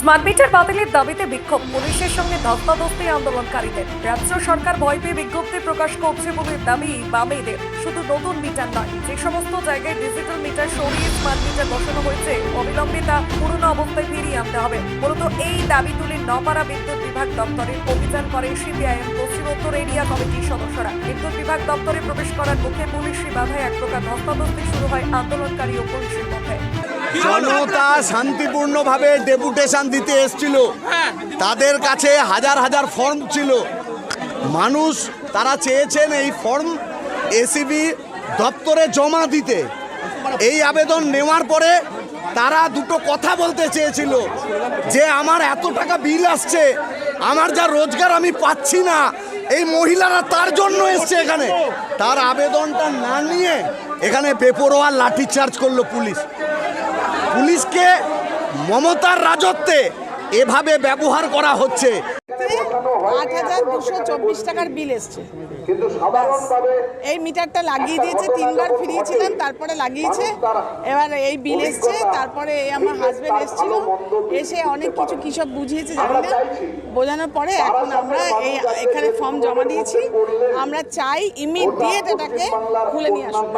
Smart meter বাতিলের দাবিতে বিক্ষোভ। পুলিশের সঙ্গে ধস্তাধস্তি আন্দোলনকারীদের। রাজ্য সরকার ভয় পেয়ে বিজ্ঞপ্তি প্রকাশ করছে বলে দাবি বামেদের। শুধু নতুন মিটার নয়, যে সমস্ত জায়গায় ডিজিটাল মিটার সরিয়ে স্মার্ট মিটার বসানো হয়েছে, অবিলম্বে তা পুরনো অবস্থায় ফিরিয়ে আনতে হবে। মূলত এই দাবি নপাড়া বিদ্যুৎ বিভাগ দপ্তরে অভিযান করে সিপিআইএম পশ্চিমোত্তর এরিয়া কমিটির সদস্যরা বিদ্যুৎ বিভাগ দপ্তরে প্রবেশ করার মুখে পুলিশি বাধায় এক প্রকার ধস্তাধস্তি শুরু হয় আন্দোলনকারী ও পুলিশের মধ্যে জনতা শান্তিপূর্ণভাবে ডেপুটেশন দিতে এসছিল। তাদের কাছে হাজার হাজার ফর্ম ছিল। মানুষ তারা চেয়েছেন এই ফর্ম এসিবি দপ্তরে জমা দিতে। এই আবেদন নেওয়ার পরে তারা দুটো কথা বলতে চেয়েছিল যে আমার এত টাকা বিল আসছে, আমার যা রোজগার আমি পাচ্ছি না, এই মহিলারা তার জন্য এসছে এখানে। তার আবেদনটা না নিয়ে এখানে বেপরোয়া লাঠিচার্জ করল পুলিশ। পুলিশকে মমতার রাজত্বে এভাবে ব্যবহার করা হচ্ছে। আট হাজার দুশো চব্বিশ টাকার বিল এসছে। এই মিটারটা লাগিয়ে দিয়েছে, তিনবার ফিরিয়েছিলাম তারপরে লাগিয়েছে। এবার এই বিল এসছে, তারপরে এই আমার হাজবেন্ড এসেছিল। এসে অনেক কিছু কী সব বুঝিয়েছে জানি না? বোঝানোর পরে এখন আমরা এই, এখানে ফর্ম জমা দিয়েছি। আমরা চাই ইমিডিয়েট এটাকে খুলে নিয়ে আসুন।